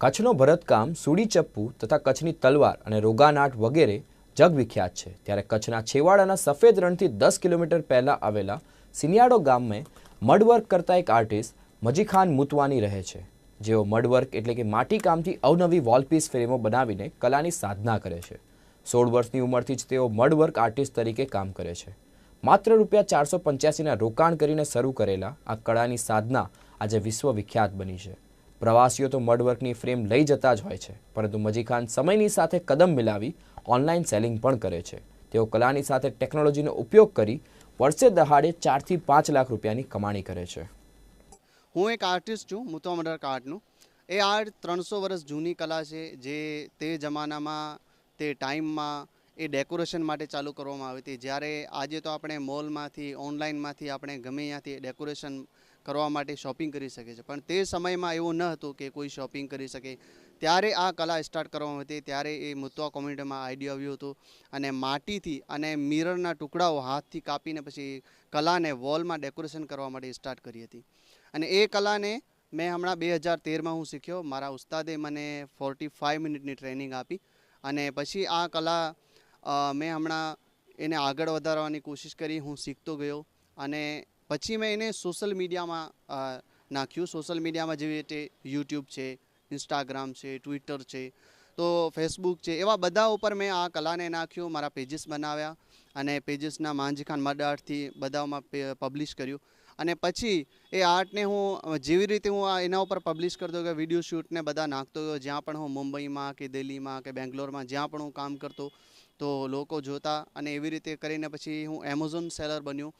કચ્છનો ભરતકામ, સુડી ચપ્પુ તથા કચ્છની તલવાર અને રોગાનાટ વગેરે જગવિખ્યાત છે. ત્યારે કચ્છના છેવાડાના સફેદ રણથી દસ કિલોમીટર પહેલાં આવેલા સિનિયાડો ગામમાં મડવર્ક કરતા એક આર્ટિસ્ટ મજીખાન મુતવાની રહે છે. જેઓ મડવર્ક એટલે કે માટીકામથી અવનવી વોલપીસ ફ્રેમો બનાવીને કલાની સાધના કરે છે. સોળ વર્ષની ઉંમરથી જ તેઓ મડવર્ક આર્ટિસ્ટ તરીકે કામ કરે છે. માત્ર રૂપિયા ચારસો પંચ્યાસીના રોકાણ કરીને શરૂ કરેલા આ કળાની સાધના આજે વિશ્વ વિખ્યાત બની છે. પ્રવાસીઓ તો મડવર્કની ફ્રેમ લઈ જતા જ હોય છે. પરંતુ મજીખાન સમયની સાથે કદમ મિલાવી ઓનલાઈન સેલિંગ પણ કરે છે. તેઓ કલાની સાથે ટેકનોલોજીનો ઉપયોગ કરી વર્ષે દહાડે ચારથી પાંચ લાખ રૂપિયાની કમાણી કરે છે. હું એક આર્ટિસ્ટ છું મુતવા મંડળ આર્ટનું એ આર્ટ ત્રણસો વર્ષ જૂની કલા છે, જે તે જમાનામાં, તે ટાઈમમાં એ ડેકોરેશન માટે ચાલુ કરવામાં આવી હતી. જ્યારે આજે તો આપણે મોલમાંથી ઓનલાઈનમાંથી આપણે ગમે ત્યાંથી ડેકોરેશન કરવા માટે શોપિંગ કરી શકે છે. પણ તે સમયમાં એવું ન હતું કે કોઈ શોપિંગ કરી શકે. ત્યારે આ કલા સ્ટાર્ટ કરવામાં હતી. ત્યારે એ મુતવા કોમ્યુનિટીમાં આઈડિયા આવ્યું હતું. અને માટીથી અને મિરરના ટુકડાઓ હાથથી કાપીને પછી કલાને વોલમાં ડેકોરેશન કરવા માટે સ્ટાર્ટ કરી હતી. અને એ કલાને મેં હમણાં બે હજાર તેરમાં હું શીખ્યો. મારા ઉસ્તાદે મને ફોર્ટી ફાઇવ મિનિટની ટ્રેનિંગ આપી. અને પછી આ કલા મેં હમણાં એને આગળ વધારવાની કોશિશ કરી. હું શીખતો ગયો. અને પછી મેં એને સોશિયલ મીડિયામાં નાખ્યું. સોશિયલ મીડિયામાં જેવી રીતે યુટ્યુબ છે, ઇન્સ્ટાગ્રામ છે, ટ્વિટર છે, તો ફેસબુક છે, એવા બધા ઉપર મેં આ કલાને નાખ્યું, મારા પેજીસ બનાવ્યા અને પેજીસના માંજીખાન મડ આર્ટથી બધામાં પબ્લિશ કર્યું. અને પછી એ આર્ટને હું, જેવી રીતે હું એના ઉપર પબ્લિશ કરતો ગયો વીડિયો શૂટને બધા નાખતો ગયો જ્યાં પણ હું મુંબઈમાં કે દિલ્હીમાં કે બેંગ્લોરમાં જ્યાં પણ હું કામ કરતો, તો લોકો જોતા અને એવી રીતે કરીને પછી હું એમેઝોન સેલર બન્યો.